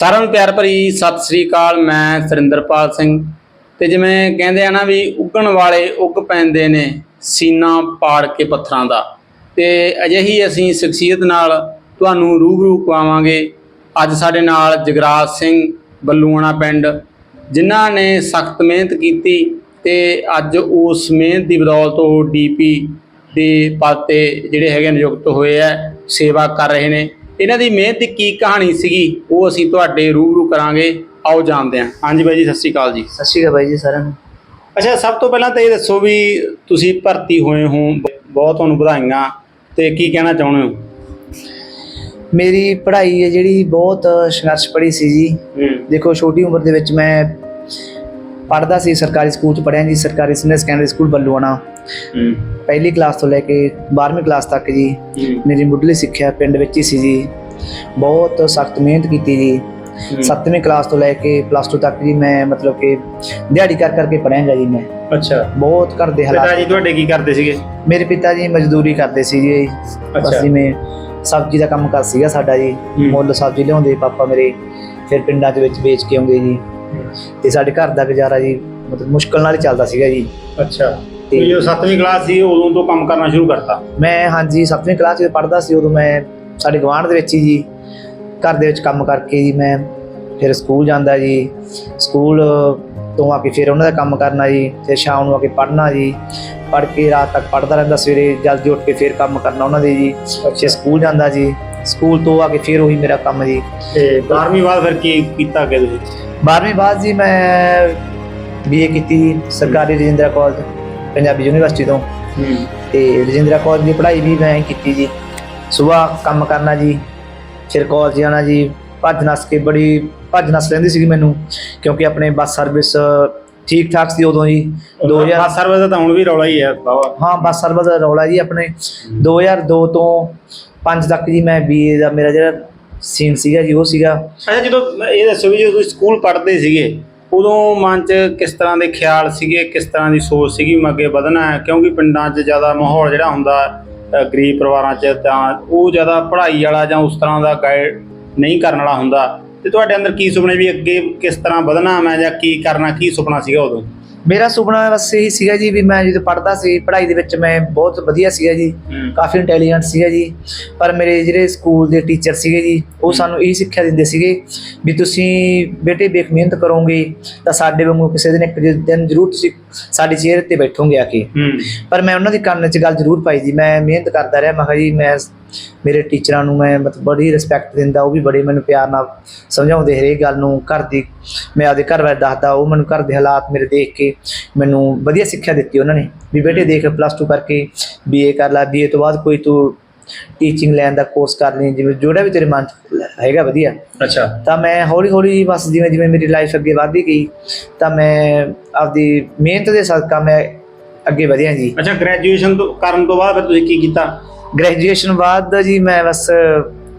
ਸਾਰਿਆਂ ਨੂੰ ਪਿਆਰ ਭਰੀ ਸਤਿ ਸ੍ਰੀ ਅਕਾਲ, ਮੈਂ ਸੁਰਿੰਦਰਪਾਲ ਸਿੰਘ। ਤੇ ਜਿਵੇਂ ਕਹਿੰਦੇ ਆ ਨਾ ਵੀ ਉੱਗਣ ਵਾਲੇ ਉੱਗ ਪੈਂਦੇ ਨੇ ਸੀਨਾ ਪਾੜ ਕੇ ਪੱਥਰਾਂ ਦਾ। ਤੇ ਅਜਿਹੀ ਅਸੀਂ ਸ਼ਖਸੀਅਤ ਨਾਲ ਤੁਹਾਨੂੰ ਰੂਬਰੂ ਕਰਾਵਾਂਗੇ। ਅੱਜ ਸਾਡੇ ਨਾਲ ਜਗਰਾਜ ਸਿੰਘ ਬੱਲੂਆਣਾ ਪਿੰਡ, ਜਿਨ੍ਹਾਂ ਨੇ ਸਖਤ ਮਿਹਨਤ ਕੀਤੀ ਤੇ ਅੱਜ ਉਸ ਮਿਹਨਤ ਦੀ ਬਦੌਲਤ ਉਹ ਡੀਪੀ ਦੇ ਪਦ ਤੇ ਜਿਹੜੇ ਹੈਗੇ ਨਿਯੁਕਤ ਹੋਏ ਆ, ਸੇਵਾ ਕਰ ਰਹੇ ਨੇ। ਇਹਨਾਂ ਦੀ ਮਿਹਨਤ ਦੀ ਕੀ ਕਹਾਣੀ ਸੀਗੀ ਉਹ ਅਸੀਂ ਤੁਹਾਡੇ ਰੂਬਰੂ ਕਰਾਂਗੇ। ਆਓ ਜਾਣਦੇ ਹਾਂ। ਹਾਂਜੀ ਬਾਈ ਜੀ ਸਤਿ ਸ਼੍ਰੀ ਅਕਾਲ ਜੀ। ਸਤਿ ਸ਼੍ਰੀ ਅਕਾਲ ਬਾਈ ਜੀ ਸਾਰਿਆਂ ਨੂੰ। ਅੱਛਾ ਸਭ ਤੋਂ ਪਹਿਲਾਂ ਤਾਂ ਇਹ ਦੱਸੋ ਵੀ ਤੁਸੀਂ ਭਰਤੀ ਹੋਏ ਹੋ ਬਹੁਤ ਤੁਹਾਨੂੰ ਵਧਾਈਆਂ ਤੇ ਕੀ ਕਹਿਣਾ ਚਾਹੁੰਦੇ ਹੋ? ਮੇਰੀ ਪੜ੍ਹਾਈ ਹੈ ਜਿਹੜੀ ਬਹੁਤ ਸੰਘਰਸ਼ ਪੜ੍ਹੀ ਸੀ ਜੀ। ਦੇਖੋ ਛੋਟੀ ਉਮਰ ਦੇ ਵਿੱਚ ਮੈਂ ਪੜ੍ਹਦਾ ਸੀ ਸਰਕਾਰੀ ਸਕੂਲ ਚ ਪੜ੍ਹਿਆ ਜੀ ਸਰਕਾਰੀ ਸੀਨੀਅਰ ਸੈਕੰਡਰੀ ਸਕੂਲ ਬੱਲੂਆਣਾ। ਪਹਿਲੀ ਕਲਾਸ ਤੋਂ ਲੈ ਕੇ 12ਵੀਂ ਕਲਾਸ ਤੱਕ ਜੀ ਮੇਰੀ ਮੁੱਢਲੀ ਸਿੱਖਿਆ ਪਿੰਡ ਵਿੱਚ ਹੀ ਸੀ ਜੀ। ਬਹੁਤ ਸਖਤ ਮਿਹਨਤ ਕੀਤੀ ਜੀ। ਹੂੰ। 7ਵੀਂ ਕਲਾਸ ਤੋਂ ਲੈ ਕੇ ਪਲੱਸ 2 ਤੱਕ ਜੀ ਮੈਂ ਮਤਲਬ ਕਿ ਦਿਹਾੜੀ ਕਰ ਕਰਕੇ ਪੜ੍ਹਿਆ ਗਾ ਜੀ ਮੈਂ। ਅੱਛਾ। ਬਹੁਤ ਘਰ ਦੇ ਪਿਤਾ ਹਾਲਾਤ ਜੀ ਤੁਹਾਡੇ ਕੀ ਕਰਦੇ ਸੀਗੇ? ਮੇਰੇ ਪਿਤਾ ਜੀ ਮਜ਼ਦੂਰੀ ਕਰਦੇ ਸੀ ਜੀ। ਬਸ। ਜਿਵੇਂ ਸਬਜ਼ੀ ਦਾ ਕੰਮ ਕਰ ਸੀਗਾ ਸਾਡਾ ਜੀ। ਮੁੱਲ ਸਬਜ਼ੀ ਲਿਆਉਂਦੇ ਪਾਪਾ ਮੇਰੇ ਫਿਰ ਪਿੰਡਾਂ ਦੇ ਵਿੱਚ ਵੇਚ ਕੇ ਆਉਂਦੇ ਜੀ। ਤੇ ਸਾਡੇ ਘਰ ਦਾ ਗੁਜ਼ਾਰਾ ਜੀ ਮਤਲਬ ਮੁਸ਼ਕਲ ਨਾਲ ਹੀ ਚੱਲਦਾ ਸੀਗਾ ਜੀ। ਅੱਛਾ। ਤੇ ਜਦੋਂ 7ਵੀਂ ਕਲਾਸ ਸੀ ਉਦੋਂ ਤੋਂ ਕੰਮ ਕਰਨਾ ਸ਼ੁਰੂ ਕਰਤਾ? ਮੈਂ ਹਾਂਜੀ 7ਵੀਂ ਕਲਾਸ ਵਿੱਚ ਪੜ੍ਹਦਾ ਸੀ ਉਦੋਂ ਮੈਂ ਸਾਡੇ ਗਵਾਂਢ ਦੇ ਵਿੱਚ ਹੀ ਜੀ ਘਰ ਦੇ ਵਿੱਚ ਕੰਮ ਕਰਕੇ ਜੀ ਮੈਂ ਫਿਰ ਸਕੂਲ ਜਾਂਦਾ ਜੀ। ਸਕੂਲ ਤੋਂ ਆ ਕੇ ਫਿਰ ਉਹਨਾਂ ਦਾ ਕੰਮ ਕਰਨਾ ਜੀ ਫਿਰ ਸ਼ਾਮ ਨੂੰ ਆ ਕੇ ਪੜ੍ਹਨਾ ਜੀ। ਪੜ੍ਹ ਕੇ ਰਾਤ ਤੱਕ ਪੜ੍ਹਦਾ ਰਹਿੰਦਾ ਸਵੇਰੇ ਜਲਦੀ ਉੱਠ ਕੇ ਫਿਰ ਕੰਮ ਕਰਨਾ ਉਹਨਾਂ ਦੇ ਜੀ। ਫਿਰ ਸਕੂਲ ਜਾਂਦਾ ਜੀ। ਸਕੂਲ ਤੋਂ ਆ ਕੇ ਫਿਰ ਉਹੀ ਮੇਰਾ ਕੰਮ ਜੀ। ਤੇ 12ਵੀਂ ਬਾਅਦ ਫਿਰ ਕੀ ਕੀਤਾ ਅੱਗੇ ਤੁਸੀਂ? 12ਵੀਂ ਬਾਅਦ ਜੀ ਮੈਂ ਬੀਏ ਕੀਤੀ ਸਰਕਾਰੀ ਰਜਿੰਦਰਾ ਕਾਲਜ ਪੰਜਾਬੀ ਯੂਨੀਵਰਸਿਟੀ ਤੋਂ। ਹੂੰ। ਤੇ ਰਜਿੰਦਰਾ ਕਾਲਜ ਦੀ ਪੜ੍ਹਾਈ ਵੀ ਮੈਂ ਕੀਤੀ ਜੀ। ਸਵੇਰ ਕੰਮ ਕਰਨਾ ਜੀ ਫਿਰ ਕਾਲਜ ਜਾਣਾ ਜੀ। ਭੱਜ ਨੱਸ ਕੇ ਬੜੀ ਭੱਜ ਨੱਸ ਰਹਿੰਦੀ ਸੀਗੀ ਮੈਨੂੰ ਕਿਉਂਕਿ ਆਪਣੇ ਬੱਸ ਸਰਵਿਸ ਠੀਕ ਠਾਕ ਸੀ ਉਦੋਂ ਜੀ। 2000 ਹਾਂ ਸਰਵਿਸ ਦਾ ਤਾਂ ਹੁਣ ਵੀ ਰੌਲਾ ਹੀ ਹੈ ਹਾਂ ਬੱਸ ਸਰਵਿਸ ਦਾ ਰੌਲਾ ਜੀ ਆਪਣੇ। 2002 ਤੋਂ 5 ਤੱਕ ਜੀ ਮੈਂ ਬੀਏ ਦਾ ਮੇਰਾ ਜਿਹੜਾ ਸੀਨ ਸੀਗਾ ਜੀ, ਉਹ ਸੀਗਾ। ਅੱਛਾ, ਜਦੋਂ ਇਹ ਦੱਸੋ ਵੀ ਜਦੋਂ ਤੁਸੀਂ ਸਕੂਲ ਪੜ੍ਹਦੇ ਸੀਗੇ, ਉਦੋਂ ਮਨ 'ਚ ਕਿਸ ਤਰ੍ਹਾਂ ਦੇ ਖਿਆਲ ਸੀਗੇ, ਕਿਸ ਤਰ੍ਹਾਂ ਦੀ ਸੋਚ ਸੀਗੀ ਮੈਂ ਅੱਗੇ ਵਧਣਾ ਹੈ? ਕਿਉਂਕਿ ਪਿੰਡਾਂ 'ਚ ਜ਼ਿਆਦਾ ਮਾਹੌਲ ਜਿਹੜਾ ਹੁੰਦਾ ਗਰੀਬ ਪਰਿਵਾਰਾਂ 'ਚ ਤਾਂ ਉਹ ਜ਼ਿਆਦਾ ਪੜ੍ਹਾਈ ਵਾਲਾ ਜਾਂ ਉਸ ਤਰ੍ਹਾਂ ਦਾ ਗਾਈਡ ਨਹੀਂ ਕਰਨ ਵਾਲਾ ਹੁੰਦਾ। ਤੇ ਤੁਹਾਡੇ ਅੰਦਰ ਕੀ ਸੁਪਨੇ ਵੀ ਅੱਗੇ ਕਿਸ ਤਰ੍ਹਾਂ ਵਧਣਾ ਮੈਂ ਜਾਂ ਕੀ ਕਰਨਾ, ਕੀ ਸੁਪਨਾ ਸੀਗਾ ਉਦੋਂ? ਮੇਰਾ ਸੁਪਨਾ ਬਸ ਇਹੀ ਸੀਗਾ ਜੀ ਵੀ ਮੈਂ ਜਦੋਂ ਪੜ੍ਹਦਾ ਸੀ ਪੜ੍ਹਾਈ ਦੇ ਵਿੱਚ ਮੈਂ ਬਹੁਤ ਵਧੀਆ ਸੀਗਾ ਜੀ ਕਾਫੀ ਇੰਟੈਲੀਜੈਂਟ ਸੀਗਾ ਜੀ। ਪਰ ਮੇਰੇ ਜਿਹੜੇ ਸਕੂਲ ਦੇ ਟੀਚਰ ਸੀਗੇ ਜੀ ਉਹ ਸਾਨੂੰ ਇਹ ਸਿੱਖਿਆ ਦਿੰਦੇ ਸੀਗੇ ਵੀ ਤੁਸੀਂ ਬੇਟੇ ਬੇਖ ਮਿਹਨਤ ਕਰੋਗੇ ਤਾਂ ਸਾਡੇ ਵਾਂਗੂ ਕਿਸੇ ਦਿਨ ਇੱਕ ਦਿਨ ਜ਼ਰੂਰ ਤੁਸੀਂ ਸਾਡੀ ਚੇਅਰ ਤੇ ਬੈਠੋਗੇ ਆ ਕੇ। ਪਰ ਮੈਂ ਉਹਨਾਂ ਦੇ ਕੰਨ 'ਚ ਗੱਲ ਜ਼ਰੂਰ ਪਾਈ ਜੀ। ਮੈਂ ਮਿਹਨਤ ਕਰਦਾ ਰਿਹਾ ਮੈਂ ਕਿਹਾ ਜੀ ਮੈਂ ਮੇਰੇ ਟੀਚਰਾਂ ਨੂੰ ਮੈਂ ਮਤਲਬ ਬੜੀ ਰਿਸਪੈਕਟ ਦਿੰਦਾ ਉਹ ਵੀ ਬੜੇ ਮੈਨੂੰ ਪਿਆਰ ਨਾਲ ਸਮਝਾਉਂਦੇ ਹਰੇਕ ਗੱਲ ਨੂੰ। ਘਰ ਦੀ ਮੈਂ ਆਪਦੇ ਘਰ ਬਾਰੇ ਦੱਸਦਾ ਉਹ ਮੈਨੂੰ ਘਰ ਦੇ ਹਾਲਾਤ ਮੇਰੇ ਦੇਖ ਕੇ ਮੈਨੂੰ ਵਧੀਆ ਸਿੱਖਿਆ ਦਿੱਤੀ ਉਹਨਾਂ ਨੇ। ਵੀ ਬੇਟੇ ਦੇਖ ਪਲੱਸ 2 ਕਰਕੇ ਬੀਏ ਕਰ ਲੈ। ਬੀਏ ਤੋਂ ਬਾਅਦ ਕੋਈ ਤੂੰ ਟੀਚਿੰਗ ਲਾਈਨ ਦਾ ਕੋਰਸ ਕਰ ਲਈ ਜਿਵੇਂ ਜਿਹੜਾ ਵੀ ਤੇਰੇ ਮਨ 'ਚ ਹੈਗਾ ਵਧੀਆ। ਅੱਛਾ। ਤਾਂ ਮੈਂ ਹੌਲੀ ਹੌਲੀ ਬਸ ਜਿਵੇਂ ਜਿਵੇਂ ਮੇਰੀ ਲਾਈਫ ਅੱਗੇ ਵਧਦੀ ਗਈ ਤਾਂ ਮੈਂ ਆਪਦੀ ਮਿਹਨਤ ਦੇ ਸਦਕਾ ਮੈਂ ਅੱਗੇ ਵਧਿਆ ਜੀ। ਅੱਛਾ ਗ੍ਰੈਜੂਏਸ਼ਨ ਤੋਂ ਕਰਨ ਤੋਂ ਬਾਅਦ ਫਿਰ ਤੁਸੀਂ ਕੀ ਕੀਤਾ? ਗ੍ਰੈਜੂਏਸ਼ਨ ਬਾਅਦ ਦਾ ਜੀ ਮੈਂ ਬਸ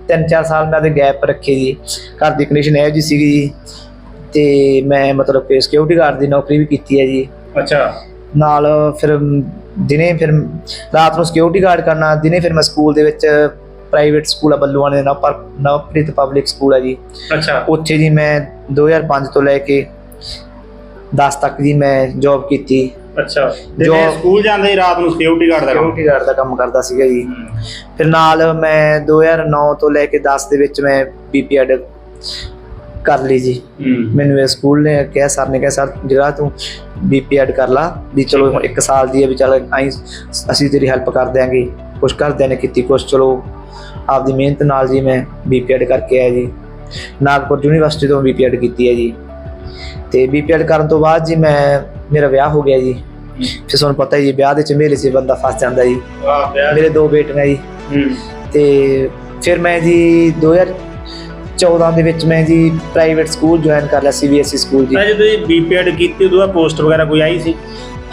3-4 ਸਾਲ ਮੈਂ ਤੇ ਗੈਪ ਰੱਖੇ ਜੀ। ਘਰ ਦੀ ਕੰਡੀਸ਼ਨ ਇਹੋ ਜੀ ਸੀਗੀ ਜੀ। ਤੇ ਮੈਂ ਮਤਲਬ ਕਿ ਸਿਕਿਉਰਿਟੀ ਗਾਰਡ ਦੀ ਨੌਕਰੀ ਵੀ ਕੀਤੀ ਹੈ ਜੀ। ਅੱਛਾ। ਨਾਲ ਫਿਰ ਦਿਨੇ ਫਿਰ ਰਾਤ ਨੂੰ ਸਿਕਿਉਰਿਟੀ ਗਾਰਡ ਕਰਨਾ ਦਿਨੇ ਫਿਰ ਮੈਂ ਸਕੂਲ ਦੇ ਵਿੱਚ ਪ੍ਰਾਈਵੇਟ ਸਕੂਲ ਆ ਬੱਲੂਆਣੇ ਦੇ ਨਵਪਰ ਨਵਪ੍ਰੀਤ ਪਬਲਿਕ ਸਕੂਲ ਹੈ ਜੀ। ਅੱਛਾ। ਉੱਥੇ ਜੀ ਮੈਂ 2005 ਤੋਂ ਲੈ ਕੇ 10 ਤੱਕ ਜੀ ਮੈਂ ਜੌਬ ਕੀਤੀ। ਅੱਛਾ। ਜੋ- ਸਕੂਲ ਜਾਂਦੇ ਹੀ ਰਾਤ ਨੂੰ ਸਿਕਿਉਰਿਟੀ ਗਾਰਡ ਦਾ ਸਿਕਿਉਰਿਟੀ ਗਾਰਡ ਦਾ ਕੰਮ ਕਰਦਾ ਸੀਗਾ ਜੀ। ਫਿਰ ਨਾਲ ਮੈਂ 2009 ਤੋਂ ਲੈ ਕੇ 10 ਦੇ ਵਿੱਚ ਮੈਂ ਬੀਪੀਐਡ ਕਰ ਲਈ ਜੀ। ਮੈਨੂੰ ਇਹ ਸਕੂਲ ਨੇ ਕਿਹਾ ਸਰ ਨੇ ਕਿਹਾ ਸਰ ਜਿਹੜਾ ਤੂੰ ਬੀਪੀਐਡ ਕਰ ਲਾ ਵੀ ਚਲੋ ਹੁਣ ਇੱਕ ਸਾਲ ਦੀ ਹੈ ਵੀ ਚਲ ਅਸੀਂ ਤੇਰੀ ਹੈਲਪ ਕਰ ਦਿਆਂਗੇ। ਕੁਛ ਘਰਦਿਆਂ ਨੇ ਕੀਤੀ ਕੁਛ ਚਲੋ ਆਪਦੀ ਮਿਹਨਤ ਨਾਲ ਜੀ ਮੈਂ ਬੀਪੀਐਡ ਕਰਕੇ ਆਇਆ ਜੀ। ਨਾਗਪੁਰ ਯੂਨੀਵਰਸਿਟੀ ਤੋਂ ਬੀਪੀਐਡ ਕੀਤੀ ਹੈ ਜੀ। ਤੇ ਬੀਪੀਐਡ ਕਰਨ ਤੋਂ ਬਾਅਦ ਜੀ ਮੈਂ ਮੇਰਾ ਵਿਆਹ ਹੋ ਗਿਆ ਜੀ। ਫਿਰ ਤੁਹਾਨੂੰ ਪਤਾ ਹੀ ਹੈ ਵਿਆਹ ਦੇ ਝਮੇਲੇ 'ਚ ਬੰਦਾ ਫਸ ਜਾਂਦਾ ਜੀ। ਮੇਰੇ ਦੋ ਬੇਟੀਆਂ ਜੀ। ਤੇ ਫਿਰ ਮੈਂ ਜੀ 2014 ਦੇ ਵਿੱਚ ਮੈਂ ਜੀ ਪ੍ਰਾਈਵੇਟ ਸਕੂਲ ਜੁਆਇਨ ਕਰ ਲਿਆ ਸੀਬੀਐਸਈ ਸਕੂਲ ਜੀ। ਤਾਂ ਜਦੋਂ ਤੁਸੀਂ ਬੀਪੀਐਡ ਕੀਤੀ ਉਦੋਂ ਬਾਅਦ ਪੋਸਟ ਵਗੈਰਾ ਕੋਈ ਆਈ ਸੀ?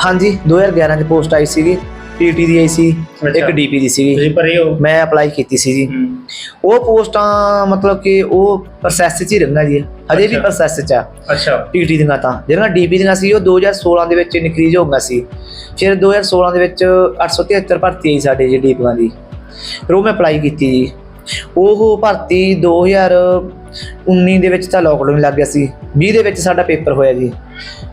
ਹਾਂਜੀ 2011 ਚ ਪੋਸਟ ਆਈ ਸੀਗੀ। ਪੀਟੀ ਦੀ ਆਈ ਸੀ ਇੱਕ। ਡੀਪੀ ਦੀ ਸੀਗੀ। ਤੁਸੀਂ ਭਰੇ ਹੋ? ਮੈਂ ਅਪਲਾਈ ਕੀਤੀ ਸੀ ਜੀ ਹੂੰ। ਉਹ ਪੋਸਟਾਂ ਮਤਲਬ ਕਿ ਉਹ ਪ੍ਰੋਸੈਸ 'ਚ ਹੀ ਰਹਿੰਦਾ ਜੀ। ਹਜੇ ਵੀ ਅੱਛਾ। ਪ੍ਰੋਸੈਸ 'ਚ ਆ। ਅੱਛਾ। ਪੀਟੀ ਦੀਆਂ ਤਾਂ। ਜਿਹੜੀਆਂ ਡੀਪੀ ਦੀਆਂ ਸੀ ਉਹ 2016 ਦੇ ਵਿੱਚ ਇਨਕਰੀਜ਼ ਹੋ ਗਿਆ ਸੀ। ਫਿਰ 2016 ਦੇ ਵਿੱਚ 873 ਭਰਤੀ ਆਈ ਸਾਡੇ ਜੀ ਡੀਪੀਆਂ ਦੀ। ਫਿਰ ਉਹ ਮੈਂ ਅਪਲਾਈ ਕੀਤੀ ਜੀ। ਉਹ ਭਰਤੀ 2000 19 ਦੇ ਵਿੱਚ ਤਾਂ ਲੋਕਡਾਊਨ ਲੱਗ ਗਿਆ ਸੀ। 20 ਦੇ ਵਿੱਚ ਸਾਡਾ ਪੇਪਰ ਹੋਇਆ ਜੀ।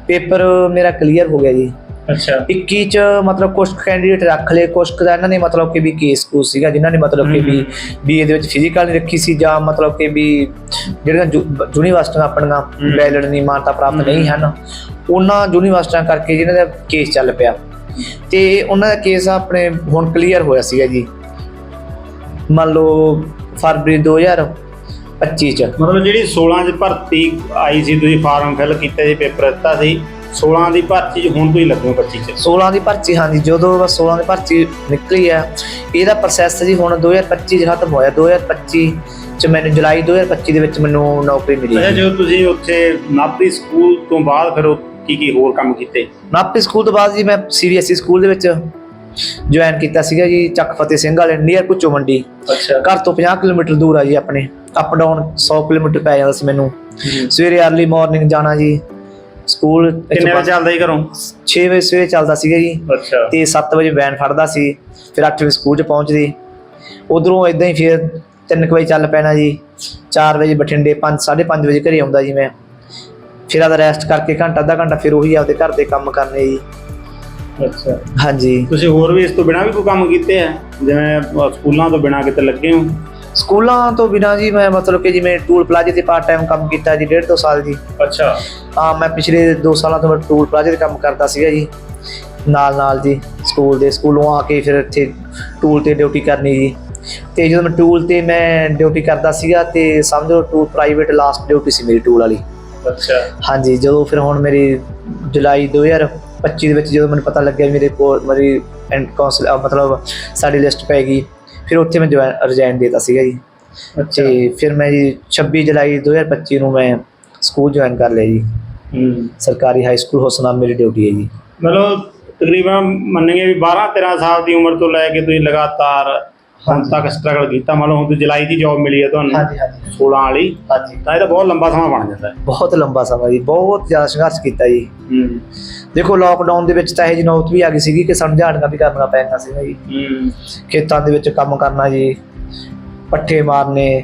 ਪੇਪਰ ਮੇਰਾ ਕਲੀਅਰ ਹੋ ਗਿਆ ਜੀ। ਅੱਛਾ। 21 ਚ ਮਤਲਬ ਕੁਝ ਕੈਂਡੀਡੇਟ ਰੱਖ ਲਏ। ਕੁਝ ਕੁ ਦਾ ਇਹਨਾਂ ਨੇ ਮਤਲਬ ਕਿ ਵੀ ਕੇਸ ਕੂਸ ਸੀਗਾ ਜਿਨ੍ਹਾਂ ਨੇ ਮਤਲਬ ਕਿ ਵੀ ਬੀਏ ਦੇ ਵਿੱਚ ਫਿਜ਼ੀਕਲ ਨਹੀਂ ਰੱਖੀ ਸੀ ਜਾਂ ਮਤਲਬ ਕਿ ਵੀ ਜਿਹੜੀਆਂ ਯੂਨੀਵਰਸਿਟੀਆਂ ਆਪਣੀਆਂ ਵੈਲਿਡ ਨਹੀਂ ਮਾਨਤਾ ਪ੍ਰਾਪਤ ਨਹੀਂ ਹਨ ਉਹਨਾਂ ਯੂਨੀਵਰਸਿਟੀਆਂ ਕਰਕੇ ਜਿਨ੍ਹਾਂ ਦਾ ਕੇਸ ਚੱਲ ਪਿਆ। ਤੇ ਉਹਨਾਂ ਦਾ ਕੇਸ ਆਪਣੇ ਹੁਣ ਕਲੀਅਰ ਹੋਇਆ ਸੀਗਾ ਜੀ। ਮੰਨ ਲਓ ਫਰਵਰੀ 2025 ਚ। ਮਤਲਬ ਜਿਹੜੀ 16 ਚ ਭਰਤੀ ਆਈ ਸੀ ਤੁਸੀਂ ਫਾਰਮ ਫਿਲ ਕੀਤਾ ਸੀ ਪੇਪਰ ਦਿੱਤਾ ਸੀ 16 ਦੀ ਭਰਤੀ ਚ ਹੁਣ ਤੁਸੀਂ ਲੱਗੋ 25 ਚ। 16 ਦੀ ਭਰਤੀ ਹਾਂਜੀ ਜਦੋਂ ਬਸ 16 ਦੀ ਭਰਤੀ ਨਿਕਲੀ ਆ ਇਹਦਾ ਪ੍ਰੋਸੈਸ ਜੀ ਹੁਣ 2025 ਚ ਖਤਮ ਹੋਇਆ। 2025 ਚ ਮੈਨੂੰ ਜੁਲਾਈ 2025 ਦੇ ਵਿੱਚ ਮੈਨੂੰ ਨੌਕਰੀ ਮਿਲੀ ਅੱਛਾ ਜਦੋਂ ਤੁਸੀਂ ਉੱਥੇ ਨਾਭੀ ਸਕੂਲ ਤੋਂ ਬਾਅਦ ਫਿਰ ਕੀ ਕੀ ਹੋਰ ਕੰਮ ਕੀਤੇ? ਨਾਪੀ ਸਕੂਲ ਤੋਂ ਬਾਅਦ ਜੀ ਮੈਂ ਸੀਬੀਐਸਈ ਸਕੂਲ ਦੇ ਵਿੱਚ ਜੁਆਇਨ ਕੀਤਾ ਸੀਗਾ ਜੀ ਚੱਕ ਫਤਿਹ ਸਿੰਘ ਵਾਲੇ ਨੀਅਰ ਕੁਚੋ ਮੰਡੀ। ਅੱਛਾ। ਘਰ ਤੋਂ 50 ਕਿਲੋਮੀਟਰ ਦੂਰ ਆ ਜੀ ਆਪਣੇ। ਅਪ ਡਾਊਨ 100 ਕਿਲੋਮੀਟਰ ਪੈ ਜਾਂਦਾ ਸੀ ਮੈਨੂੰ। ਸਵੇਰੇ अर्ਲੀ ਮਾਰਨਿੰਗ ਜਾਣਾ ਜੀ। ਸਕੂਲ ਕਿੰਨੇ ਵਜੇ ਚੱਲਦਾ ਸੀ ਘਰੋਂ? 6 ਵਜੇ ਸਵੇਰੇ ਚੱਲਦਾ ਸੀਗਾ ਜੀ। ਅੱਛਾ। ਤੇ 7 ਵਜੇ ਵੈਨ ਫੜਦਾ ਸੀ। ਫਿਰ 8 ਵਜੇ ਸਕੂਲ 'ਚ ਪਹੁੰਚਦੀ। ਉਧਰੋਂ ਇਦਾਂ ਹੀ ਫਿਰ 3 ਵਜੇ ਚੱਲ ਪੈਣਾ ਜੀ। 4 ਵਜੇ ਬਠਿੰਡੇ 5 5:30 ਵਜੇ ਘਰੇ ਆਉਂਦਾ ਜੀ ਮੈਂ। ਫਿਰ ਆਦਾ ਰੈਸਟ ਕਰਕੇ ਘੰਟਾ ਅੱਧਾ ਘੰਟਾ ਫਿਰ ਉਹੀ ਆਪਦੇ ਘਰ ਦੇ ਕੰਮ ਕਰਨੇ ਜੀ। ਅੱਛਾ। ਹਾਂਜੀ। ਤੁਸੀਂ ਹੋਰ ਵੀ ਇਸ ਤੋਂ ਬਿਨਾਂ ਵੀ ਕੋਈ ਕੰਮ ਕੀਤੇ ਆ? ਜਿਵੇਂ ਅਹ, ਸਕੂਲਾਂ ਤੋਂ ਬਿਨਾਂ ਕਿਤੇ ਲੱਗੇ ਹੋ? ਸਕੂਲਾਂ ਤੋਂ ਬਿਨਾਂ ਜੀ ਮੈਂ ਮਤਲਬ ਕਿ ਜਿਵੇਂ ਟੂਲ ਪਲਾਜ਼ੇ ਤੇ ਪਾਰਟ ਟਾਈਮ ਕੰਮ ਕੀਤਾ ਜੀ ਡੇਢ ਦੋ ਸਾਲ ਜੀ। ਅੱਛਾ। ਆ ਮੈਂ ਪਿਛਲੇ 2 ਸਾਲਾਂ ਤੋਂ ਮੈਂ ਟੂਲ ਪਲਾਜ਼ੇ ਤੇ ਕੰਮ ਕਰਦਾ ਸੀਗਾ ਜੀ। ਨਾਲ ਨਾਲ ਜੀ ਸਕੂਲ ਦੇ ਸਕੂਲੋਂ ਆ ਕੇ ਫਿਰ ਇੱਥੇ ਟੂਲ ਤੇ ਡਿਊਟੀ ਕਰਨੀ ਜੀ। ਤੇ ਜਦੋਂ ਮੈਂ ਟੂਲ ਤੇ ਮੈਂ ਡਿਊਟੀ ਕਰਦਾ ਸੀਗਾ ਤੇ ਸਮਝੋ ਟੂਲ ਪ੍ਰਾਈਵੇਟ ਲਾਸਟ ਡਿਊਟੀ ਸੀ ਮੇਰੀ ਟੂਲ ਵਾਲੀ। ਅੱਛਾ। ਹਾਂਜੀ ਜਦੋਂ ਫਿਰ ਹੁਣ ਮੇਰੀ ਜੁਲਾਈ 2025 ਦੇ ਵਿੱਚ ਜਦੋਂ ਮੈਨੂੰ ਪਤਾ ਲੱਗਿਆ ਮੇਰੇ ਕੋਲ ਮੇਰੀ ਐਂਡ ਕਾਉਂਸਲ ਮਤਲਬ ਸਾਡੀ ਲਿਸਟ ਪੈ ਗਈ ਫਿਰ ਉੱਥੇ ਮੈਂ ਰਿਜ਼ਾਈਨ ਦੇਤਾ ਸੀਗਾ ਜੀ। ਤੇ ਫਿਰ ਮੈਂ ਜੀ 26 ਜੁਲਾਈ 2025 ਨੂੰ ਮੈਂ ਸਕੂਲ ਜੁਆਇਨ ਕਰ ਲਿਆ ਜੀ। ਸਰਕਾਰੀ ਹਾਈ ਸਕੂਲ ਹੁਸਨਾਮ ਮੇਰੀ ਡਿਊਟੀ ਹੈ ਜੀ। ਮਤਲਬ ਤਕਰੀਬਨ ਮੰਨਗੇ ਵੀ 12 13 ਸਾਲ ਦੀ ਉਮਰ ਤੋਂ ਲੈ ਕੇ ਤੁਸੀਂ ਲਗਾਤਾਰ ਹੁਣ ਤੱਕ ਸਟਰਗਲ ਕੀਤਾ ਮੰਨ ਲਓ ਹੁਣ ਜੁਲਾਈ ਦੀ ਜੌਬ ਮਿਲੀ ਹੈ ਤੁਹਾਨੂੰ ਹਾਂਜੀ ਹਾਂਜੀ। 16 ਵਾਲੀ ਹਾਂਜੀ। ਤਾਂ ਇਹ ਤਾਂ ਬਹੁਤ ਲੰਬਾ ਸਮਾਂ ਬਣ ਜਾਂਦਾ ਹੈ। ਬਹੁਤ ਲੰਬਾ ਸਮਾਂ ਜੀ ਬਹੁਤ ਜ਼ਿਆਦਾ ਸੰਘਰਸ਼ ਕੀਤਾ ਜੀ। ਹੂੰ। ਦੇਖੋ ਲੋਕਡਾਊਨ ਦੇ ਵਿੱਚ ਤਾਂ ਇਹ ਜੀ ਨੌਬਤ ਵੀ ਆ ਗਈ ਸੀਗੀ ਕਿ ਸਾਨੂੰ ਝਾੜੀਆਂ ਵੀ ਕਰਨਾ ਪੈਣਾ ਸੀਗਾ ਜੀ। ਹੂੰ। ਖੇਤਾਂ ਦੇ ਵਿੱਚ ਕੰਮ ਕਰਨਾ ਜੀ ਪੱਠੇ ਮਾਰਨੇ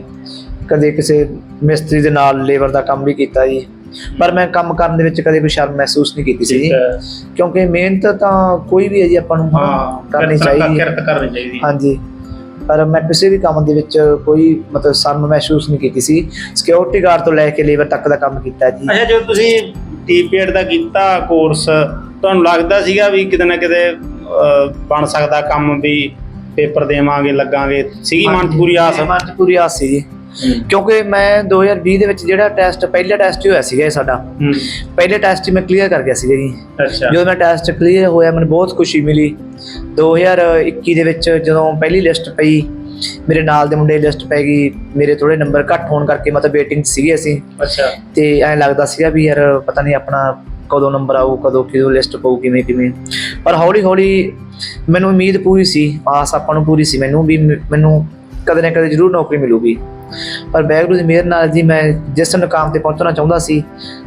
ਕਦੇ ਕਿਸੇ ਮਿਸਤਰੀ ਦੇ ਨਾਲ ਲੇਬਰ ਦਾ ਕੰਮ ਵੀ ਕੀਤਾ ਜੀ। ਪਰ ਮੈਂ ਕੰਮ ਕਰਨ ਦੇ ਵਿੱਚ ਕਦੇ ਕੋਈ ਸ਼ਰਮ ਮਹਿਸੂਸ ਨਹੀਂ ਕੀਤੀ ਸੀ ਜੀ ਕਿਉਂਕਿ ਮਿਹਨਤ ਤਾਂ ਕੋਈ ਵੀ ਹੈ ਜੀ ਆਪਾਂ ਨੂੰ ਕਰਨੀ ਚਾਹੀਦੀ ਹੈ। ਕਿਰਤ ਕਰਨੀ ਚਾਹੀਦੀ ਹਾਂਜੀ। ਪਰ ਮੈਂ ਕਿਸੇ ਵੀ ਕੰਮ ਦੇ ਵਿੱਚ ਕੋਈ ਮਤਲਬ ਸ਼ਰਮ ਮਹਿਸੂਸ ਨਹੀਂ ਕੀਤੀ ਸੀ। ਸਿਕਿਉਰਿਟੀ ਗਾਰਡ ਤੋਂ ਲੈ ਕੇ ਲੇਬਰ ਤੱਕ ਦਾ ਕੰਮ ਕੀਤਾ ਜੀ। ਅੱਛਾ ਜਦੋਂ ਤੁਸੀਂ ਟੀਪੀਐਡ ਦਾ ਕੀਤਾ ਕੋਰਸ ਤੁਹਾਨੂੰ ਲੱਗਦਾ ਸੀਗਾ ਵੀ ਕਿਤੇ ਨਾ ਕਿਤੇ ਬਣ ਸਕਦਾ ਕੰਮ ਵੀ ਪੇਪਰ ਦੇਵਾਂਗੇ ਲੱਗਾਂਗੇ? ਸੀਗੀ ਮਨ 'ਚ ਪੂਰੀ ਆਸ? ਮਨ 'ਚ ਪੂਰੀ ਆਸ ਸੀ ਜੀ। ਕਿਉਂਕਿ ਮੈਂ 2020 ਦੇ ਵਿੱਚ ਜਿਹੜਾ ਟੈਸਟ ਪਹਿਲਾ ਟੈਸਟ ਹੋਇਆ ਸੀਗਾ ਇਹ ਸਾਡਾ। ਪਹਿਲੇ ਟੈਸਟ ਹੀ ਮੈਂ ਕਲੀਅਰ ਕਰ ਗਿਆ ਸੀਗਾ ਜੀ। ਅੱਛਾ। ਜਦੋਂ ਮੈਂ ਟੈਸਟ ਕਲੀਅਰ ਹੋਇਆ ਮੈਨੂੰ ਬਹੁਤ ਖੁਸ਼ੀ ਮਿਲੀ। 2021 ਦੇ ਵਿੱਚ ਜਦੋਂ ਪਹਿਲੀ ਲਿਸਟ ਪਈ ਮੇਰੇ ਨਾਲ ਦੇ ਮੁੰਡੇ ਲਿਸਟ ਪੈ ਗਈ ਮੇਰੇ ਥੋੜੇ ਨੰਬਰ ਘੱਟ ਹੋਣ ਕਰਕੇ ਮਤਲਬ ਵੇਟਿੰਗ ਸੀਗੇ ਅਸੀਂ। ਅੱਛਾ। ਤੇ ਐਂ ਲੱਗਦਾ ਸੀਗਾ ਵੀ ਯਾਰ ਪਤਾ ਨਹੀਂ ਆਪਣਾ ਕਦੋਂ ਨੰਬਰ ਆਊ ਕਦੋਂ ਕਿਦੋਂ ਲਿਸਟ ਪਊ ਕਿਵੇਂ ਕਿਵੇਂ। ਪਰ ਹੌਲੀ ਹੌਲੀ ਮੈਨੂੰ ਉਮੀਦ ਪੂਰੀ ਸੀ ਆਸ ਆਪਾਂ ਨੂੰ ਪੂਰੀ ਸੀ। ਮੈਨੂੰ ਵੀ ਮੈਨੂੰ ਕਦੇ ਨਾ ਕਦੇ ਜ਼ਰੂਰ ਨੌਕਰੀ ਮਿਲੂਗੀ। ਪਰ ਵਾਹਿਗੁਰੂ ਦੀ ਮਿਹਰ ਨਾਲ ਜੀ ਮੈਂ ਜਿਸ ਮੁਕਾਮ ਤੇ ਪਹੁੰਚਣਾ ਚਾਹੁੰਦਾ ਸੀ,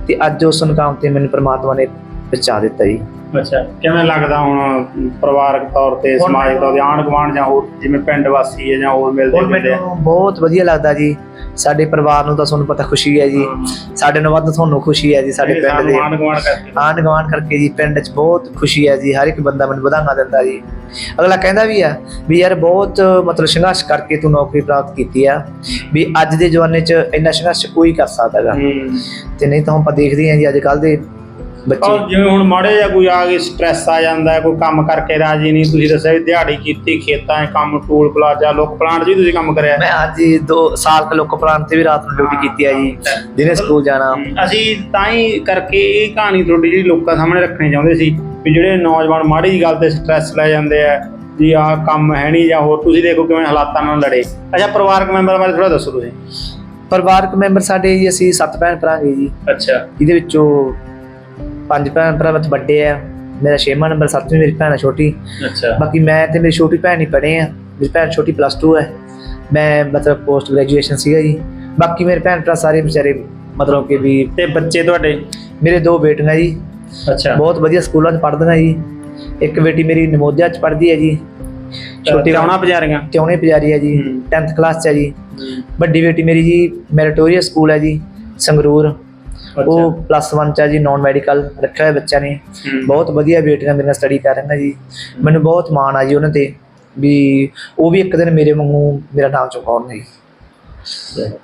ਤੇ ਅੱਜ ਉਸ ਮੁਕਾਮ ਤੇ ਮੈਨੂੰ ਪ੍ਰਮਾਤਮਾ ਨੇ ਪਹੁੰਚਾ ਦਿੱਤਾ ਜੀ। ਅੱਛਾ ਕਿਵੇਂ ਲੱਗਦਾ ਹੁਣ ਪਰਿਵਾਰਕ ਤੌਰ ਤੇ ਹੁਣ ਸਮਾਜਿਕ ਤੌਰ ਤੇ ਆਂਢ ਗੁਆਂਢ ਜਾਂ ਹੋਰ ਜਿਵੇਂ ਪਿੰਡ ਵਾਸੀ ਹੈ ਜਾਂ ਹੋਰ ਮਿਲਦੇ ਮਿਲਦੇ ਆ? ਬਹੁਤ ਵਧੀਆ ਲੱਗਦਾ ਜੀ। ਸਾਡੇ ਪਰਿਵਾਰ ਨੂੰ ਤਾਂ ਤੁਹਾਨੂੰ ਪਤਾ ਖੁਸ਼ੀ ਹੈ ਜੀ। ਸਾਡੇ ਨਾਲ ਵੱਧ ਤੁਹਾਨੂੰ ਖੁਸ਼ੀ ਹੈ ਜੀ ਸਾਡੇ ਪਿੰਡ ਦੇ। ਆਂਢ ਗੁਆਂਢ ਕਰਕੇ। ਜੀ ਪਿੰਡ 'ਚ ਬਹੁਤ ਖੁਸ਼ੀ ਹੈ ਜੀ। ਹਰ ਇੱਕ ਬੰਦਾ ਮੈਨੂੰ ਵਧਾਈਆਂ ਦਿੰਦਾ ਜੀ। ਅਗਲਾ ਕਹਿੰਦਾ ਵੀ ਆ ਵੀ ਯਾਰ ਬਹੁਤ ਮਤਲਬ ਸੰਘਰਸ਼ ਕਰਕੇ ਤੂੰ ਨੌਕਰੀ ਪ੍ਰਾਪਤ ਕੀਤੀ ਆ। ਵੀ ਅੱਜ ਦੇ ਜ਼ਮਾਨੇ 'ਚ ਇੰਨਾ ਸੰਘਰਸ਼ ਕੋਈ ਕਰ ਸਕਦਾ ਗਾ। ਹੂੰ। ਤੇ ਨਹੀਂ ਤਾਂ ਆਪਾਂ ਦੇਖਦੇ ਹਾਂ ਜੀ ਅੱਜ ਕੱਲ ਦੇ ਬੱਚੇ। ਔਰ ਜਿਵੇਂ ਹੁਣ ਮਾੜੇ ਜਾਂ ਕੋਈ ਆ ਕੇ ਸਟ੍ਰੈਸ ਆ ਜਾਂਦਾ ਹੈ, ਕੋਈ ਕੰਮ ਕਰਕੇ ਰਾਜੀ ਨਹੀਂ ਤੁਸੀਂ ਦੱਸਿਆ ਵੀ ਦਿਹਾੜੀ ਕੀਤੀ ਖੇਤਾਂ 'ਚ ਕੰਮ ਟੂਲ ਪਲਾਜ਼ਾ ਲੋਕ ਪਲਾਂਟ 'ਚ ਵੀ ਤੁਸੀਂ ਕੰਮ ਕਰਿਆ? ਮੈਂ ਅੱਜ ਹੀ ਦੋ ਸਾਲ ਕ ਲੋਕ ਪ੍ਰਾਂਤ ਤੇ ਵੀ ਰਾਤ ਨੂੰ ਡਿਊਟੀ ਕੀਤੀ ਆ ਜੀ ਦਿਨੇ ਸਕੂਲ ਜਾਣਾ। ਅਸੀਂ ਤਾਂ ਹੀ ਕਰਕੇ ਇਹ ਕਹਾਣੀ ਤੁਹਾਡੀ ਜਿਹੜੀ ਲੋਕਾਂ ਸਾਹਮਣੇ ਰੱਖਣੀ ਚਾਹੁੰਦੇ ਸੀ ਵੀ ਜਿਹੜੇ ਨੌਜਵਾਨ ਮਾੜੀ ਜਿਹੀ ਗੱਲ ਤੇ ਸਟ੍ਰੈਸ ਲੈ ਜਾਂਦੇ ਆ ਜੀ ਆਹ ਕੰਮ ਹੈ ਨਹੀਂ ਜਾਂ ਹੋਰ ਤੁਸੀਂ ਦੇਖੋ ਕਿਵੇਂ ਹਾਲਾਤਾਂ ਨਾਲ ਲੜੇ। ਅੱਛਾ ਪਰਿਵਾਰਕ ਮੈਂਬਰ ਬਾਰੇ ਥੋੜਾ ਦੱਸੋ ਤੁਸੀਂ। ਪਰਿਵਾਰਕ ਮੈਂਬਰ ਸਾਡੇ ਜੀ ਅਸੀਂ ਸੱਤ ਭੈਣ ਭਰਾ ਜੀ ਜੀ। ਅੱਛਾ। ਇਹਦੇ ਵਿੱਚੋਂ ਪੰਜ ਭੈਣ ਭਰਾ ਵਿੱਚ ਵੱਡੇ ਆ। ਮੇਰਾ ਛੇਵਾਂ ਨੰਬਰ ਸੱਤਵੀਂ ਮੇਰੀ ਭੈਣ ਆ ਛੋਟੀ। ਅੱਛਾ। ਬਾਕੀ ਮੈਂ ਤੇ ਮੇਰੀ ਛੋਟੀ ਭੈਣ ਹੀ ਪੜ੍ਹੇ ਆ। ਮੇਰੀ ਭੈਣ ਛੋਟੀ ਪਲੱਸ 2 ਹੈ ਮੈਂ ਮਤਲਬ ਪੋਸਟ ਗ੍ਰੈਜੂਏਸ਼ਨ ਸੀਗਾ ਜੀ। ਬਾਕੀ ਮੇਰੇ ਭੈਣ ਭਰਾ ਸਾਰੇ ਵਿਚਾਰੇ ਮਤਲਬ ਕਿ ਵੀ ਤੇ ਬੱਚੇ ਤੁਹਾਡੇ? ਮੇਰੇ ਦੋ ਬੇਟੀਆਂ ਜੀ। ਅੱਛਾ। ਬਹੁਤ ਵਧੀਆ ਸਕੂਲਾਂ 'ਚ ਪੜ੍ਹਦੀਆਂ ਜੀ। ਇੱਕ ਬੇਟੀ ਮੇਰੀ ਨਵੋਦਿਆ 'ਚ ਪੜ੍ਹਦੀ ਹੈ ਜੀ। ਛੋਟੀ ਚਾਉਣਾ ਪੁਜਾਰੀਆਂ? ਤਿਉਣੇ ਪੁਜਾਰੀ ਹੈ ਜੀ। ਹੂੰ। 10th ਕਲਾਸ ਚ ਹੈ ਜੀ। ਵੱਡੀ ਬੇਟੀ ਮੇਰੀ ਜੀ ਮੈਰੀਟੋਰੀਅਸ ਸਕੂਲ ਹੈ ਜੀ। ਸੰਗਰੂਰ। ਉਹ ਪਲੱਸ 1 ਚ ਹੈ ਜੀ ਨਾਨ ਮੈਡੀਕਲ ਰੱਖਿਆ ਹੋਇਆ ਬੱਚਾ ਨੇ। ਹੂੰ। ਬਹੁਤ ਵਧੀਆ ਬੇਟੀਆਂ ਮੇਰੇ ਨਾਲ ਸਟੱਡੀ ਕਰ ਰਹੀਆਂ ਜੀ। ਮੈਨੂੰ ਬਹੁਤ ਮਾਣ ਆ ਜੀ ਉਹਨਾਂ ਤੇ ਵੀ ਉਹ ਵੀ ਇੱਕ ਦਿਨ ਮੇਰੇ ਵਾਂਗੂ ਮੇਰਾ ਨਾਮ ਚੁਕਾਉਣਗੇ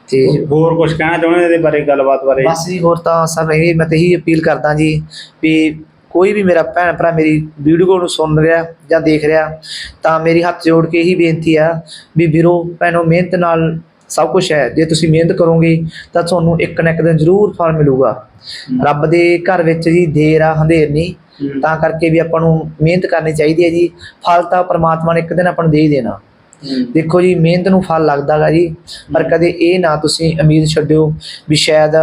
ਤੇ ਹੋਰ ਕੁਝ ਕਹਿਣਾ ਚਾਹੁੰਦੇ ਇਹਦੇ ਬਾਰੇ ਗੱਲਬਾਤ ਬਾਰੇ? ਬਸ ਜੀ ਹੋਰ ਤਾਂ ਸਰ ਇਹ ਮੈਂ ਤੇ ਇਹੀ ਅਪੀਲ ਕਰਦਾ ਜੀ ਵੀ ਕੋਈ ਵੀ ਮੇਰਾ ਭੈਣ ਭਰਾ ਮੇਰੀ ਵੀਡੀਓ ਨੂੰ ਸੁਣ ਰਿਹਾ ਜਾਂ ਦੇਖ ਰਿਹਾ ਤਾਂ ਮੇਰੀ ਹੱਥ ਜੋੜ ਕੇ ਇਹੀ ਬੇਨਤੀ ਆ ਵੀ ਵੀਰੋ ਭੈਣੋ ਮਿਹਨਤ ਨਾਲ ਸਭ ਕੁਝ ਹੈ। ਜੇ ਤੁਸੀਂ ਮਿਹਨਤ ਕਰੋਗੇ ਤਾਂ ਤੁਹਾਨੂੰ ਇੱਕ ਨਾ ਇੱਕ ਦਿਨ ਜ਼ਰੂਰ ਫਲ ਮਿਲੂਗਾ। ਰੱਬ ਦੇ ਘਰ ਵਿੱਚ ਜੀ ਦੇਰ ਆ ਹਨੇਰ ਨਹੀਂ। ਤਾਂ ਕਰਕੇ ਵੀ ਆਪਾਂ ਨੂੰ ਮਿਹਨਤ ਕਰਨੀ ਚਾਹੀਦੀ ਹੈ ਜੀ। ਫਲ ਤਾਂ ਪ੍ਰਮਾਤਮਾ ਨੇ ਇੱਕ ਦਿਨ ਆਪਾਂ ਨੂੰ ਦੇ ਹੀ ਦੇਣਾ। ਦੇਖੋ ਜੀ ਮਿਹਨਤ ਨੂੰ ਫਲ ਲੱਗਦਾਗਾ ਜੀ। ਪਰ ਕਦੇ ਇਹ ਨਾ ਤੁਸੀਂ ਉਮੀਦ ਛੱਡਿਓ ਵੀ ਸ਼ਾਇਦ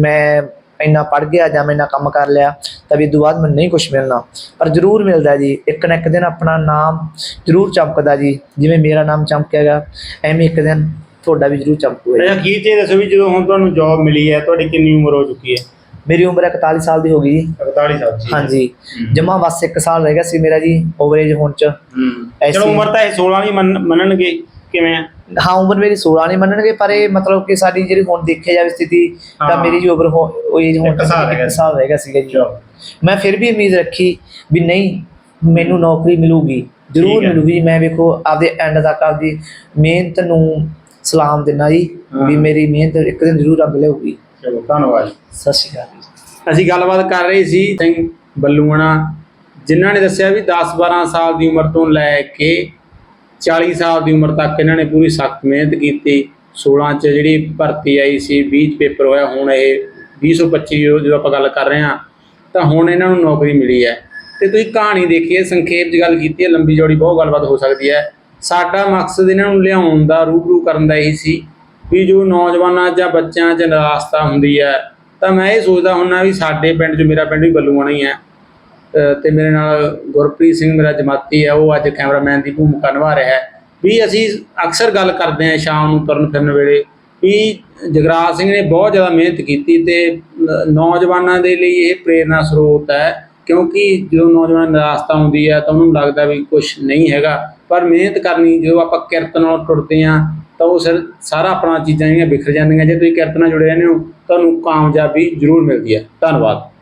ਮੈਂ ਇੰਨਾ ਪੜ ਗਿਆ ਜਾਂ ਮੈਂ ਇੰਨਾ ਕੰਮ ਕਰ ਲਿਆ ਤਾਂ ਵੀ ਬਾਅਦ ਮੈਨੂੰ ਨਹੀਂ ਕੁਝ ਮਿਲਣਾ। ਪਰ ਜ਼ਰੂਰ ਮਿਲਦਾ ਜੀ। ਇੱਕ ਨਾ ਇੱਕ ਦਿਨ ਆਪਣਾ ਨਾਮ ਜ਼ਰੂਰ ਚਮਕਦਾ ਜੀ। ਜਿਵੇਂ ਮੇਰਾ ਨਾਮ ਚਮਕੇਗਾ ਐਵੇਂ ਇੱਕ ਦਿਨ ਤੁਹਾਡਾ ਵੀ ਜ਼ਰੂਰ ਚਮਕੂਗਾ ਜੀ। ਅੱਛਾ ਕੀ ਤੇ ਦੱਸੋ ਵੀ ਜਦੋਂ ਹੁਣ ਤੁਹਾਨੂੰ ਜੌਬ ਮਿਲੀ ਹੈ ਤੁਹਾਡੀ ਕਿੰਨੀ ਉਮਰ ਹੋ ਚੁੱਕੀ ਹੈ? ਮੇਰੀ ਉਮਰ 41 ਸਾਲ ਦੀ ਹੋ ਗਈ ਜੀ। 41 ਸਾਲ ਦੀ। ਹਾਂਜੀ। ਜਮਾ ਬਸ ਇੱਕ ਸਾਲ ਰਹਿ ਗਿਆ ਸੀ ਮੇਰਾ ਜੀ ਓਵਰੇਜ ਹੋਣ ਚ। ਚਲੋ ਉਮਰ ਤਾਂ ਇਹ 16 ਨਹੀਂ ਮੰਨ- ਮੰਨਣਗੇ ਕਿਵੇਂ ਹਾਂ ਉਮਰ ਮੇਰੀ 16 ਨਹੀਂ ਮੰਨਣਗੇ ਪਰ ਇਹ ਮਤਲਬ ਕਿ ਸਾਡੀ ਜਿਹੜੀ ਹੁਣ ਦੇਖਿਆ ਜਾਵੇ ਸਥਿਤੀ ਤਾਂ। ਮੇਰੀ ਜੋ ਉਮਰ ਹੋ ਉਹ ਏਜ ਹੁਣ ਇੱਕ ਸਾਲ ਰਹਿ ਗਿਆ ਸੀਗਾ ਜੀ। ਮੈਂ ਫਿਰ ਵੀ ਉਮੀਦ ਰੱਖੀ ਵੀ ਨਹੀਂ ਮੈਨੂੰ ਨੌਕਰੀ ਮਿਲੂਗੀ। ਜ਼ਰੂਰ। ਮਿਲੂਗੀ ਮੈਂ ਵੇਖੋ ਆਪਦੇ ਐਂਡ ਤੱਕ ਆਪਦੀ ਮਿਹਨਤ ਨੂੰ ਸਲਾਮ ਦਿੰਦਾ ਜੀ। ਵੀ ਮੇਰੀ ਮਿਹਨਤ ਇੱਕ ਦਿਨ ਜ਼ਰੂਰ ਰੱਬ ਲਿਆਊਗੀ ਚਲੋ ਧੰਨਵਾਦ। ਸਤਿ ਸ਼੍ਰੀ ਅਕਾਲ ਜੀ। ਅਸੀਂ ਗੱਲਬਾਤ ਕਰ ਰਹੇ ਸੀ ਸਿੰਘ ਬੱਲੂਆਣਾ ਜਿਨ੍ਹਾਂ ਨੇ ਦੱਸਿਆ ਵੀ 10-12 ਸਾਲ ਦੀ ਉਮਰ ਤੋਂ ਲੈ ਕੇ 40 ਸਾਲ ਦੀ ਉਮਰ ਤੱਕ ਇਹਨਾਂ ਨੇ ਪੂਰੀ ਸਖਤ ਮਿਹਨਤ ਕੀਤੀ। 16 ਚ ਜਿਹੜੀ ਭਰਤੀ ਆਈ ਸੀ 20 ਚ ਪੇਪਰ ਹੋਇਆ ਹੁਣ ਇਹ 2025 ਜਦੋਂ ਆਪਾਂ ਗੱਲ ਕਰ ਰਹੇ ਹਾਂ ਤਾਂ ਹੁਣ ਇਹਨਾਂ ਨੂੰ ਨੌਕਰੀ ਮਿਲੀ ਹੈ। ਤੇ ਤੁਸੀਂ ਕਹਾਣੀ ਦੇਖੀਏ ਸੰਖੇਪ ਚ ਗੱਲ ਕੀਤੀ ਹੈ ਲੰਬੀ ਜੋੜੀ ਬਹੁਤ ਗੱਲਬਾਤ ਹੋ ਸਕਦੀ ਹੈ। ਸਾਡਾ ਮਕਸਦ ਇਹਨਾਂ ਨੂੰ ਲਿਆਉਣ ਦਾ ਰੂਬਰੂ ਕਰਨ ਦਾ ਇਹੀ ਸੀ ਵੀ ਜੋ ਨੌਜਵਾਨਾਂ ਜਾਂ ਬੱਚਿਆਂ 'ਚ ਨਿਰਾਸ਼ਤਾ ਹੁੰਦੀ ਹੈ ਤਾਂ ਮੈਂ ਇਹ ਸੋਚਦਾ ਹੁੰਨਾ ਵੀ ਸਾਡੇ ਪਿੰਡ 'ਚ ਮੇਰਾ ਪਿੰਡ ਵੀ ਬੱਲੂਆਣਾ ਹੀ ਹੈ। ਅ, ਤੇ ਮੇਰੇ ਨਾਲ ਗੁਰਪ੍ਰੀਤ ਸਿੰਘ ਮੇਰਾ ਜਮਾਤੀ ਹੈ ਉਹ ਅੱਜ ਕੈਮਰਾਮੈਨ ਦੀ ਭੂਮਿਕਾ ਨਿਭਾ ਰਿਹਾ ਹੈ। ਵੀ ਅਸੀਂ ਅਕਸਰ ਗੱਲ ਕਰਦੇ ਹਾਂ ਸ਼ਾਮ ਨੂੰ ਤੁਰਨ ਫਿਰਨ ਵੇਲੇ ਵੀ ਜਗਰਾਜ ਸਿੰਘ ਨੇ ਬਹੁਤ ਜ਼ਿਆਦਾ ਮਿਹਨਤ ਕੀਤੀ ਤੇ ਨੌਜਵਾਨਾਂ ਦੇ ਲਈ ਇਹ ਪ੍ਰੇਰਨਾ ਸਰੋਤ ਹੈ। ਕਿਉਂਕਿ ਜਦੋਂ ਨੌਜਵਾਨ ਨਿਰਾਸ਼ਤਾ ਹੁੰਦੀ ਹੈ ਤਾਂ ਉਹਨੂੰ ਲੱਗਦਾ ਵੀ ਕੁਝ ਨਹੀਂ ਹੈਗਾ। ਪਰ ਮਿਹਨਤ ਕਰਨੀ, ਜਦੋਂ ਆਪਾਂ ਕਿਰਤ ਨਾਲ ਟੁੱਟਦੇ ਹਾਂ, ਤਾਂ ਉਹ ਸਿਰ ਸਾਰਾ ਆਪਣਾ ਚੀਜ਼ਾਂ ਜਿਹੜੀਆਂ ਵਿਖਰ ਜਾਂਦੀਆਂ। ਜੇ ਤੁਸੀਂ ਕਿਰਤ ਨਾਲ ਜੁੜੇ ਰਹਿੰਦੇ ਹੋ, ਤੁਹਾਨੂੰ ਕਾਮਯਾਬੀ ਜ਼ਰੂਰ ਮਿਲਦੀ ਹੈ। ਧੰਨਵਾਦ।